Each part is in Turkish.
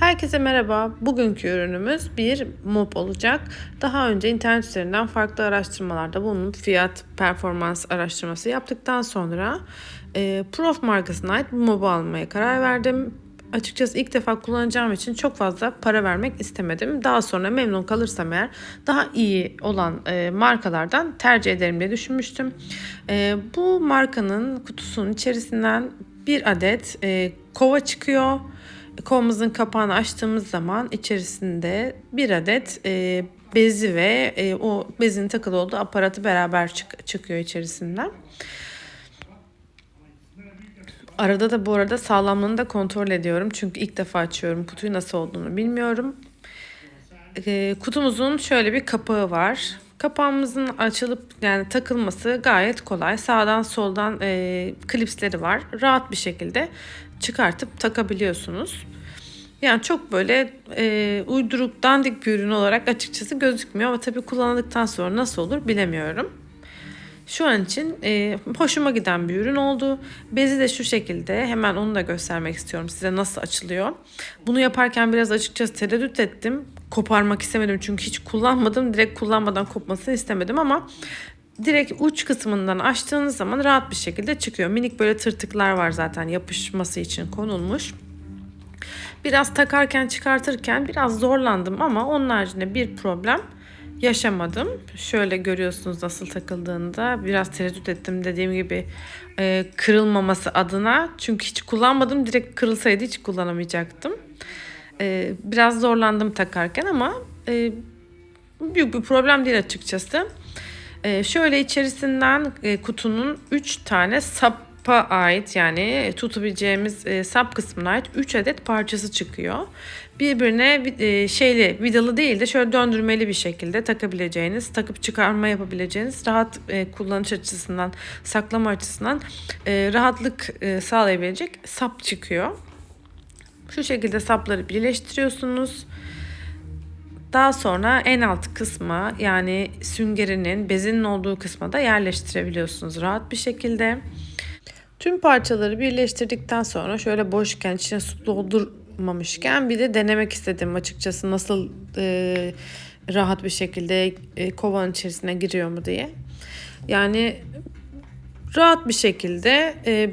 Herkese merhaba. Bugünkü ürünümüz bir mop olacak. Daha önce internet üzerinden farklı araştırmalarda bulunup fiyat performans araştırması yaptıktan sonra e, Prof markasına ait bu mobu almaya karar verdim. Açıkçası ilk defa kullanacağım için çok fazla para vermek istemedim. Daha sonra memnun kalırsam eğer daha iyi olan e, markalardan tercih ederim diye düşünmüştüm. E, bu markanın kutusunun içerisinden bir adet e, kova çıkıyor. Kovamızın kapağını açtığımız zaman içerisinde bir adet e, bezi ve e, o bezin takılı olduğu aparatı beraber çık- çıkıyor içerisinden. Arada da bu arada sağlamlığını da kontrol ediyorum. Çünkü ilk defa açıyorum. Kutuyu nasıl olduğunu bilmiyorum. E, kutumuzun şöyle bir kapağı var. Kapağımızın açılıp yani takılması gayet kolay. Sağdan soldan e, klipsleri var. Rahat bir şekilde çıkartıp takabiliyorsunuz. Yani çok böyle e, uyduruk dandik bir ürün olarak açıkçası gözükmüyor ama tabii kullanıldıktan sonra nasıl olur bilemiyorum. Şu an için e, hoşuma giden bir ürün oldu. Bezi de şu şekilde. Hemen onu da göstermek istiyorum size nasıl açılıyor. Bunu yaparken biraz açıkçası tereddüt ettim. Koparmak istemedim çünkü hiç kullanmadım. Direkt kullanmadan kopmasını istemedim ama direkt uç kısmından açtığınız zaman rahat bir şekilde çıkıyor. Minik böyle tırtıklar var zaten yapışması için konulmuş. Biraz takarken çıkartırken biraz zorlandım ama onun haricinde bir problem yaşamadım. Şöyle görüyorsunuz nasıl takıldığında biraz tereddüt ettim dediğim gibi e, kırılmaması adına. Çünkü hiç kullanmadım direkt kırılsaydı hiç kullanamayacaktım. E, biraz zorlandım takarken ama e, büyük bir problem değil açıkçası. E, şöyle içerisinden e, kutunun 3 tane sap sapa ait yani tutabileceğimiz e, sap kısmına ait 3 adet parçası çıkıyor. Birbirine e, şeyli vidalı değil de şöyle döndürmeli bir şekilde takabileceğiniz, takıp çıkarma yapabileceğiniz rahat e, kullanış açısından, saklama açısından e, rahatlık e, sağlayabilecek sap çıkıyor. Şu şekilde sapları birleştiriyorsunuz. Daha sonra en alt kısma yani süngerinin bezinin olduğu kısma da yerleştirebiliyorsunuz rahat bir şekilde. Tüm parçaları birleştirdikten sonra şöyle boşken içine su doldurmamışken bir de denemek istedim açıkçası nasıl e, rahat bir şekilde e, kovanın içerisine giriyor mu diye. Yani rahat bir şekilde e,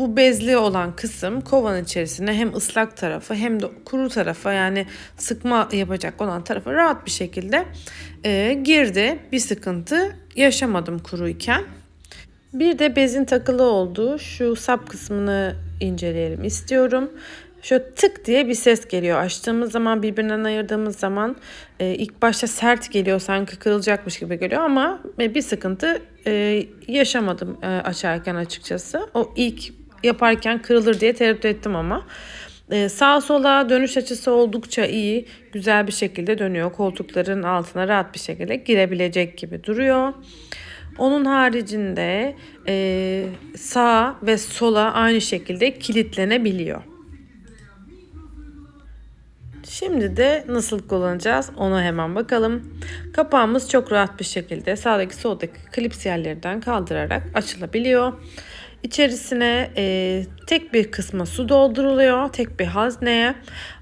bu bezli olan kısım kovanın içerisine hem ıslak tarafı hem de kuru tarafa yani sıkma yapacak olan tarafa rahat bir şekilde e, girdi. Bir sıkıntı yaşamadım kuruyken. Bir de bezin takılı olduğu şu sap kısmını inceleyelim istiyorum. Şöyle tık diye bir ses geliyor. Açtığımız zaman birbirinden ayırdığımız zaman e, ilk başta sert geliyor sanki kırılacakmış gibi geliyor ama e, bir sıkıntı e, yaşamadım e, açarken açıkçası. O ilk yaparken kırılır diye tereddüt ettim ama. Ee, sağa sola dönüş açısı oldukça iyi. Güzel bir şekilde dönüyor. Koltukların altına rahat bir şekilde girebilecek gibi duruyor. Onun haricinde e, sağa ve sola aynı şekilde kilitlenebiliyor. Şimdi de nasıl kullanacağız ona hemen bakalım. Kapağımız çok rahat bir şekilde sağdaki soldaki klips yerlerinden kaldırarak açılabiliyor. İçerisine e, tek bir kısma su dolduruluyor. Tek bir hazneye.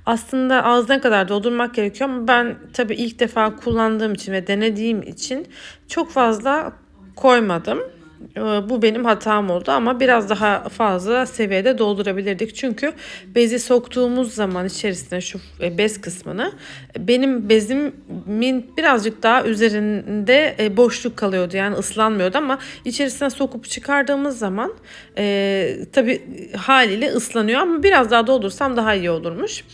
Aslında ağzına kadar doldurmak gerekiyor ama ben tabii ilk defa kullandığım için ve denediğim için çok fazla koymadım. Ee, bu benim hatam oldu ama biraz daha fazla seviyede doldurabilirdik. Çünkü bezi soktuğumuz zaman içerisine şu e, bez kısmını benim bezimin birazcık daha üzerinde e, boşluk kalıyordu. Yani ıslanmıyordu ama içerisine sokup çıkardığımız zaman e, tabi haliyle ıslanıyor ama biraz daha doldursam daha iyi olurmuş.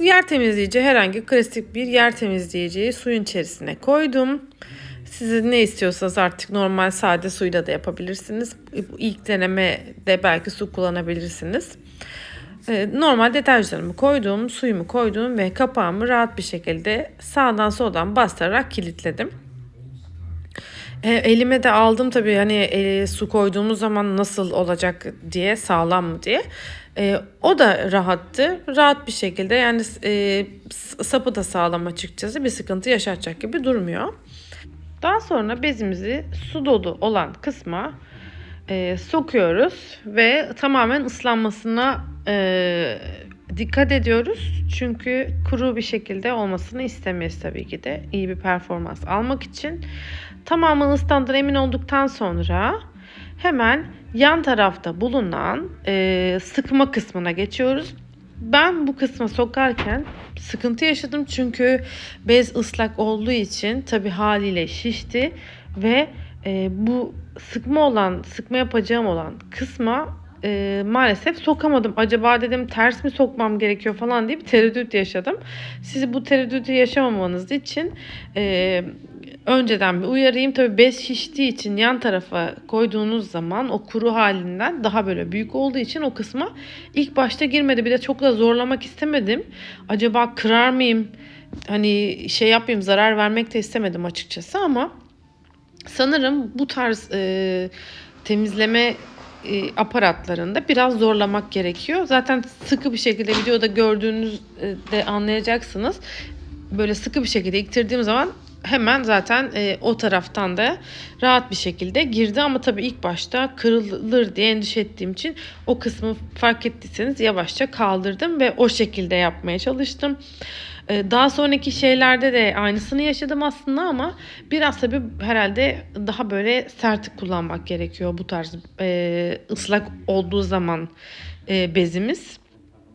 Yer temizleyici herhangi klasik bir yer temizleyiciyi suyun içerisine koydum. Siz ne istiyorsanız artık normal sade suyla da yapabilirsiniz. İlk denemede belki su kullanabilirsiniz. Ee, normal deterjanımı koydum, suyumu koydum ve kapağımı rahat bir şekilde sağdan soldan bastırarak kilitledim. E, elime de aldım tabii hani e, su koyduğumuz zaman nasıl olacak diye sağlam mı diye. E, o da rahattı. Rahat bir şekilde yani e, sapı da sağlam açıkçası bir sıkıntı yaşatacak gibi durmuyor. Daha sonra bezimizi su dolu olan kısma e, sokuyoruz ve tamamen ıslanmasına e, dikkat ediyoruz. Çünkü kuru bir şekilde olmasını istemeyiz tabii ki de. iyi bir performans almak için. Tamamen ıslandığına emin olduktan sonra hemen yan tarafta bulunan e, sıkma kısmına geçiyoruz. Ben bu kısma sokarken sıkıntı yaşadım çünkü bez ıslak olduğu için tabii haliyle şişti ve e, bu sıkma olan, sıkma yapacağım olan kısma e, maalesef sokamadım. Acaba dedim ters mi sokmam gerekiyor falan diye bir tereddüt yaşadım. Sizi bu tereddütü yaşamamanız için e, önceden bir uyarayım. Tabii bez şiştiği için yan tarafa koyduğunuz zaman o kuru halinden daha böyle büyük olduğu için o kısma ilk başta girmedi. Bir de çok da zorlamak istemedim. Acaba kırar mıyım? Hani şey yapmayayım zarar vermek de istemedim açıkçası ama sanırım bu tarz e, temizleme e, aparatlarında biraz zorlamak gerekiyor. Zaten sıkı bir şekilde videoda gördüğünüzde anlayacaksınız. Böyle sıkı bir şekilde iktirdiğim zaman hemen zaten e, o taraftan da rahat bir şekilde girdi ama tabii ilk başta kırılır diye endişe ettiğim için o kısmı fark ettiyseniz yavaşça kaldırdım ve o şekilde yapmaya çalıştım. E, daha sonraki şeylerde de aynısını yaşadım aslında ama biraz tabii herhalde daha böyle sert kullanmak gerekiyor bu tarz e, ıslak olduğu zaman e, bezimiz.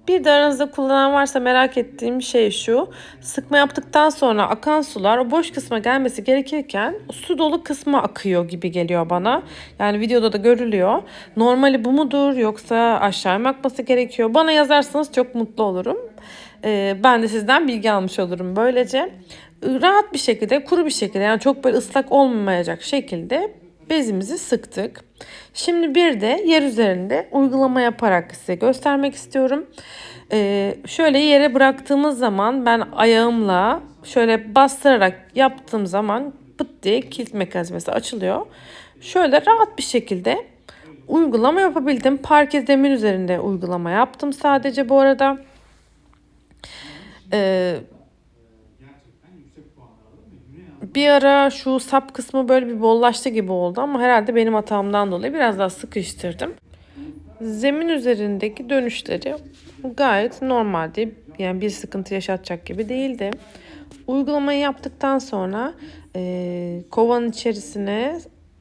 Bir de aranızda kullanan varsa merak ettiğim şey şu. Sıkma yaptıktan sonra akan sular o boş kısma gelmesi gerekirken su dolu kısma akıyor gibi geliyor bana. Yani videoda da görülüyor. Normali bu mudur yoksa aşağı mı akması gerekiyor? Bana yazarsanız çok mutlu olurum. Ee, ben de sizden bilgi almış olurum böylece. Rahat bir şekilde, kuru bir şekilde yani çok böyle ıslak olmayacak şekilde bezimizi sıktık. Şimdi bir de yer üzerinde uygulama yaparak size göstermek istiyorum. Ee, şöyle yere bıraktığımız zaman ben ayağımla şöyle bastırarak yaptığım zaman pıt diye kilit mekanizması açılıyor. Şöyle rahat bir şekilde uygulama yapabildim. Parke zemin üzerinde uygulama yaptım sadece bu arada. Ee, bir ara şu sap kısmı böyle bir bollaştı gibi oldu ama herhalde benim hatamdan dolayı biraz daha sıkıştırdım. Zemin üzerindeki dönüşleri gayet normaldi. Yani bir sıkıntı yaşatacak gibi değildi. Uygulamayı yaptıktan sonra e, kovanın içerisine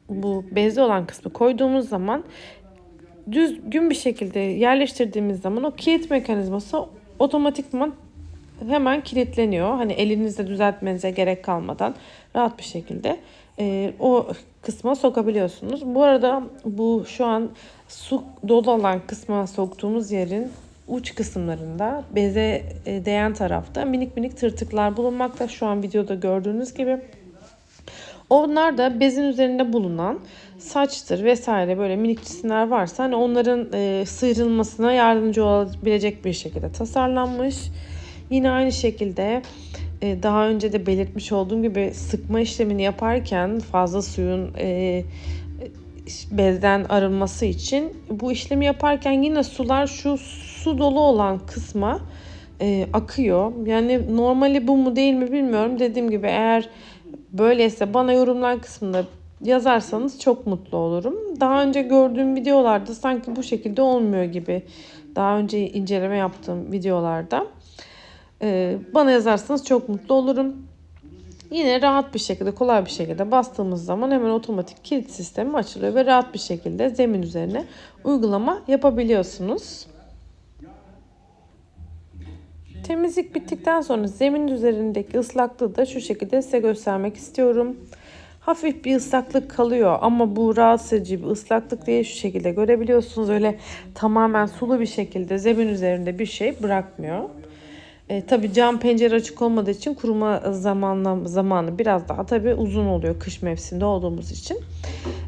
bu bezli olan kısmı koyduğumuz zaman düzgün bir şekilde yerleştirdiğimiz zaman o kilit mekanizması otomatikman hemen kilitleniyor. Hani elinizde düzeltmenize gerek kalmadan rahat bir şekilde e, o kısma sokabiliyorsunuz. Bu arada bu şu an su dolu olan kısma soktuğumuz yerin uç kısımlarında beze e, değen tarafta minik minik tırtıklar bulunmakta. Şu an videoda gördüğünüz gibi. Onlar da bezin üzerinde bulunan saçtır vesaire böyle minik cisimler varsa hani onların e, sıyrılmasına yardımcı olabilecek bir şekilde tasarlanmış. Yine aynı şekilde e, daha önce de belirtmiş olduğum gibi sıkma işlemini yaparken fazla suyun e, bezden arınması için bu işlemi yaparken yine sular şu su dolu olan kısma e, akıyor. Yani normali bu mu değil mi bilmiyorum. Dediğim gibi eğer böyleyse bana yorumlar kısmında yazarsanız çok mutlu olurum. Daha önce gördüğüm videolarda sanki bu şekilde olmuyor gibi. Daha önce inceleme yaptığım videolarda. Ee, bana yazarsanız çok mutlu olurum. Yine rahat bir şekilde, kolay bir şekilde bastığımız zaman hemen otomatik kilit sistemi açılıyor ve rahat bir şekilde zemin üzerine uygulama yapabiliyorsunuz. Temizlik bittikten sonra zemin üzerindeki ıslaklığı da şu şekilde size göstermek istiyorum. Hafif bir ıslaklık kalıyor ama bu rahatsız edici bir ıslaklık diye şu şekilde görebiliyorsunuz. Öyle tamamen sulu bir şekilde zemin üzerinde bir şey bırakmıyor. E, tabii cam pencere açık olmadığı için kuruma zamanla, zamanı biraz daha tabii uzun oluyor kış mevsiminde olduğumuz için.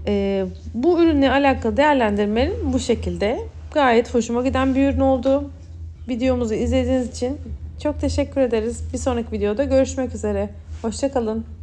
E, bu ürünle alakalı değerlendirmenin bu şekilde gayet hoşuma giden bir ürün oldu. Videomuzu izlediğiniz için çok teşekkür ederiz. Bir sonraki videoda görüşmek üzere. Hoşçakalın.